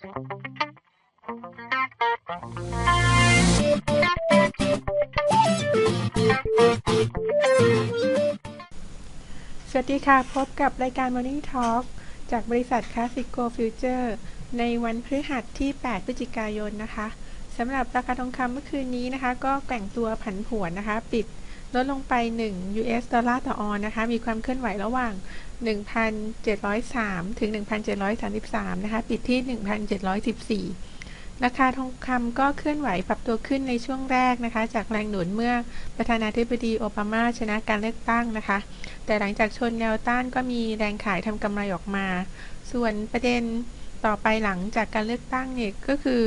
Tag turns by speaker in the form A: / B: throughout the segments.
A: สวัสดีค่ะ พบกับรายการ Morning Talk จากบริษัท Classico Future ในวันพฤหัสที่ 8 พฤศจิกายนนะคะสำหรับราคาทองคำเมื่อคืนนี้นะคะ ก็แกว่งตัวผันผวนนะคะ ปิด ลดลงไป 1 US ดอลลาร์ต่อออนนะคะ มีความเคลื่อนไหวระหว่าง 1,703 ถึง 1,733 นะคะ ปิดที่ 1,714 ราคาทองคำก็เคลื่อนไหวปรับตัวขึ้นในช่วงแรกนะคะ จากแรงหนุนเมื่อประธานาธิบดีโอบามาชนะการเลือกตั้งนะคะ แต่หลังจากชนแนวต้านก็มีแรงขายทำกำไรออกมา ส่วนประเด็นต่อไปหลังจากการเลือกตั้งเนี่ยก็คือ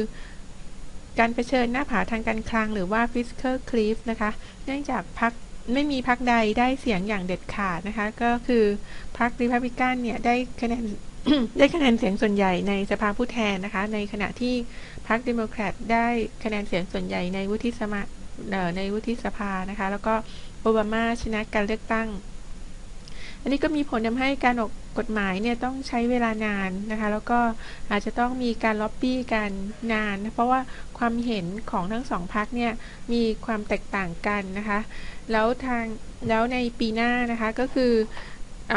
A: การเผชิญหน้าผาทางการคลังหรือว่า fiscal cliff นะคะ เนื่องจากพักไม่มีพักใดได้เสียงอย่างเด็ดขาดนะคะ ก็คือพักริพับลิกันเนี่ยได้คะแนนได้คะแนนเสียงส่วนใหญ่ในสภาผู้แทนนะคะ ในขณะที่พรรคเดโมแครตได้คะแนนเสียงส่วนใหญ่ในวุฒิสมาในวุฒิสภานะคะ แล้วก็โอบามาชนะการเลือกตั้ง อันนี้ก็มีผลทำให้การออกกฎหมายเนี่ยต้องใช้เวลานานนะคะ แล้วก็อาจจะต้องมีการล็อบบี้กันนาน เพราะว่าความเห็นของทั้งสองพรรคเนี่ยมีความแตกต่างกันนะคะ แล้วทางแล้วในปีหน้านะคะก็คืออ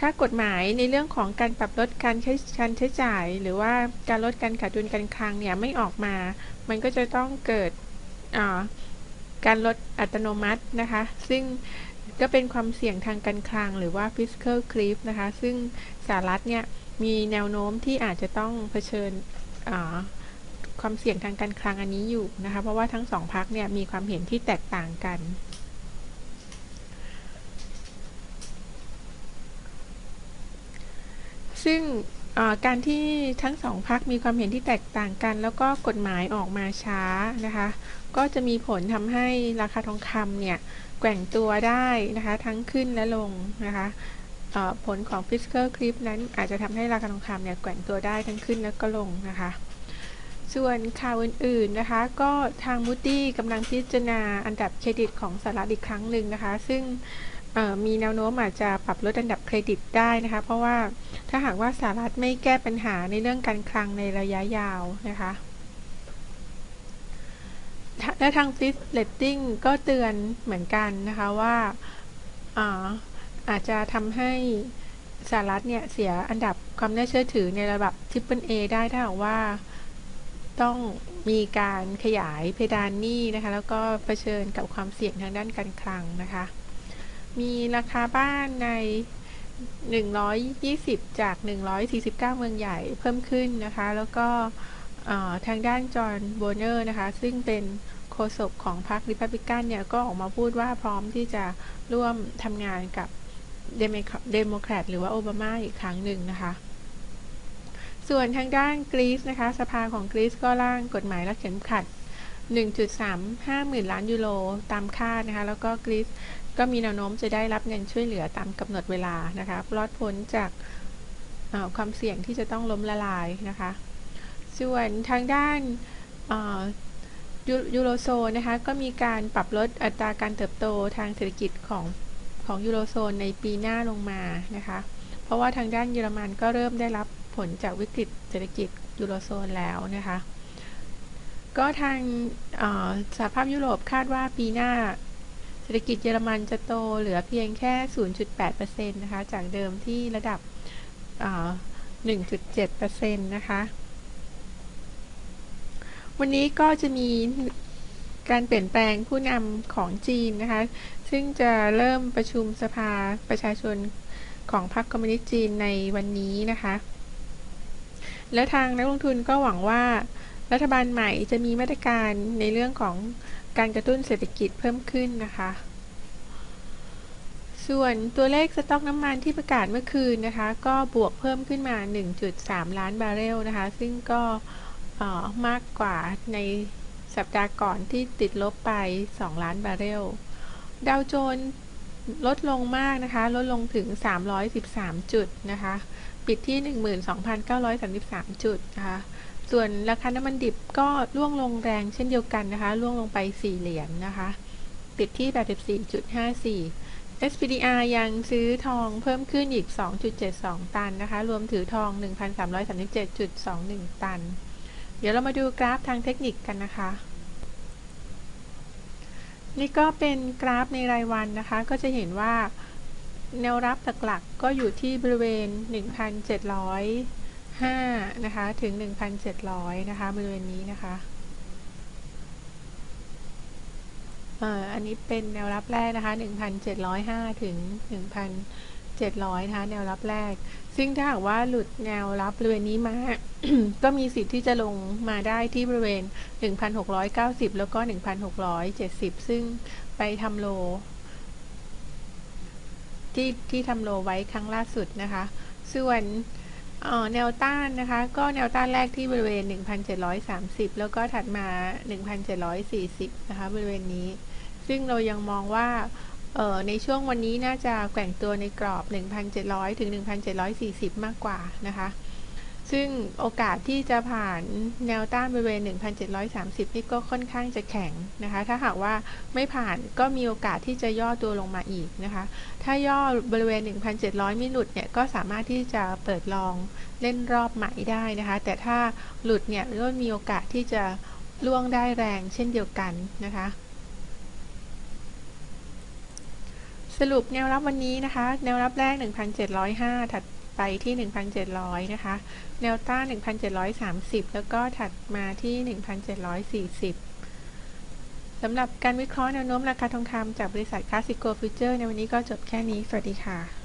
A: ถ้ากฎหมายในเรื่องของการปรับลดการใช้การใช้จ่าย หรือว่าการลดการขาดดุลการคลังเนี่ยไม่ออกมา มันก็จะต้องเกิดการลดอัตโนมัตินะคะ ซึ่ง ก็เป็นความเสี่ยงทางการคลังหรือว่า fiscal cliff นะคะ ซึ่งสหรัฐเนี่ยมีแนวโน้มที่อาจจะต้องเผชิญความเสี่ยงทางการคลังอันนี้อยู่นะคะ เพราะว่าทั้งสองพักเนี่ยมีความเห็นที่แตกต่างกันซึ่ง การที่ทั้งสองพักมีความเห็นที่แตกต่างกัน แล้วก็กฎหมายออกมาช้านะคะ ก็จะมีผลทำให้ราคาทองคำเนี่ยแกว่งตัวได้นะคะ ทั้งขึ้นและลงนะคะผลของ fiscal cliff นั้นอาจจะทำให้ราคาทองคำเนี่ยแกว่งตัวได้ทั้งขึ้นและก็ลงนะคะส่วนข่าวอื่นๆนะคะ ก็ทางมูดี้กำลังพิจารณาอันดับเครดิตของสหรัฐอีกครั้งหนึ่งนะคะ ซึ่ง มีแนวโน้มอาจจะปรับลดอันดับเครดิตได้นะคะ เพราะว่าถ้าหากว่าสหรัฐไม่แก้ปัญหาในเรื่องการคลังในระยะยาวนะคะและทางฟิสเลตติ้งก็เตือนเหมือนกันนะคะว่าอาอาจจะทำให้สหรัฐเนี่ยเสียอันดับความน่าเชื่อถือในระดับ Triple A ได้ถ้าหากว่าต้องมีการขยายเพดานหนี้นะคะ แล้วก็เผชิญกับความเสี่ยงทางด้านการคลังนะคะ มีราคาบ้านใน 120 จาก 149 เมืองใหญ่เพิ่มขึ้นนะคะ แล้วก็ทางด้านจอห์นโบเนอร์นะคะ ซึ่งเป็นโฆษกของพรรคริพับลิกันเนี่ย ก็ออกมาพูดว่าพร้อมที่จะร่วมทำงานกับเดโมแครตหรือว่าโอบามาอีกครั้งหนึ่งนะคะ ส่วนทางด้านกรีซนะคะ สภาของกรีซก็ร่างกฎหมายและเข็มขัด 1.35หมื่นล้านยูโรตามคาดนะคะแล้วก็กรีซก็มีแนวโน้มจะได้รับเงินช่วยเหลือตามกำหนดเวลานะคะรอดพ้นจากความเสี่ยงที่จะต้องล้มละลายนะคะส่วนทางด้านยูโรโซนนะคะก็มีการปรับลดอัตราการเติบโตทางเศรษฐกิจของของยูโรโซนในปีหน้าลงมานะคะเพราะว่าทางด้านเยอรมันก็เริ่มได้รับผลจากวิกฤตเศรษฐกิจยูโรโซนแล้วนะคะ ก็ทางสหภาพยุโรปคาดว่าปีหน้าเศรษฐกิจเยอรมันจะโตเหลือเพียงแค่ 0.8%นะคะ จากเดิมที่ระดับ 1.7%นะคะ วันนี้ก็จะมีการเปลี่ยนแปลงผู้นำของจีนนะคะ ซึ่งจะเริ่มประชุมสภาประชาชนของพรรคคอมมิวนิสต์จีนในวันนี้นะคะ และทางนักลงทุนก็หวังว่า รัฐบาลใหม่จะมีมาตรการในเรื่องของการกระตุ้นเศรษฐกิจเพิ่มขึ้นนะคะ ส่วนตัวเลขสต็อกน้ำมันที่ประกาศเมื่อคืนนะคะ ก็บวกเพิ่มขึ้นมา 1.3 ล้านบาร์เรลนะคะ ซึ่งก็มากกว่าในสัปดาห์ก่อนที่ติดลบไป 2 ล้านบาร์เรล ดาวโจนส์ลดลงมากนะคะ ลดลงถึง 313 จุดนะคะ ปิดที่ 12,933 จุดนะคะ ส่วนราคาน้ำมันดิบก็ร่วงลงแรงเช่นเดียวกันนะคะร่วงลงไป 4 เหรียญนนะคะปิดที่ 84.54 SPDR ยังซื้อทองเพิ่มขึ้นอีก 2.72 ตันนะคะ รวมถือทอง 1,337.21 ตัน เดี๋ยวเรามาดูกราฟทางเทคนิคกันนะคะ นี่ก็เป็นกราฟในรายวันนะคะ ก็จะเห็นว่าแนวรับหลักๆก็อยู่ที่บริเวณ 5นะคะถึง 1,700 นะคะบริเวณนี้นะคะอันนี้เป็นแนวรับแรกนะคะ 1,705 ถึง 1,700 นะคะ แนวรับแรก ซึ่งถ้าหากว่าหลุดแนวรับบริเวณนี้มา ก็มีสิทธิ์ที่จะลงมาได้ที่บริเวณ 1,690 แล้วก็ 1,670 ซึ่งไปทำโล ที่ที่ทำโลไว้ครั้งล่าสุดนะคะ ส่วน แนวต้านนะคะ ก็แนวต้านแรกที่บริเวณ 1,730 แล้วก็ถัดมา 1,740 นะคะ บริเวณนี้ ซึ่งเรายังมองว่าในช่วงวันนี้น่าจะแกว่งตัวในกรอบ 1,700 ถึง 1,740 มากกว่านะคะ ซึ่งโอกาสที่จะผ่านแนวต้านบริเวณ 1,730 นี่ก็ค่อนข้างจะแข็งนะคะ ถ้าหากว่าไม่ผ่านก็มีโอกาสที่จะย่อตัวลงมาอีกนะคะ ถ้าย่อบริเวณ 1,700 ไม่หลุดเนี่ย ก็สามารถที่จะเปิดลองเล่นรอบใหม่ได้นะคะ แต่ถ้าหลุดเนี่ยก็มีโอกาสที่จะล่วงได้แรงเช่นเดียวกันนะคะสรุปแนวรับวันนี้นะคะ แนวรับแรก 1,705 ถัด ไปที่ 1,700 นะคะ แนวต้าน 1,730 แล้วก็ถัดมาที่ 1,740 สำหรับการวิเคราะห์แนวโน้มราคาทองคำจากบริษัทคลาสสิโกฟิวเจอร์ในวันนี้ก็จบแค่นี้ สวัสดีค่ะ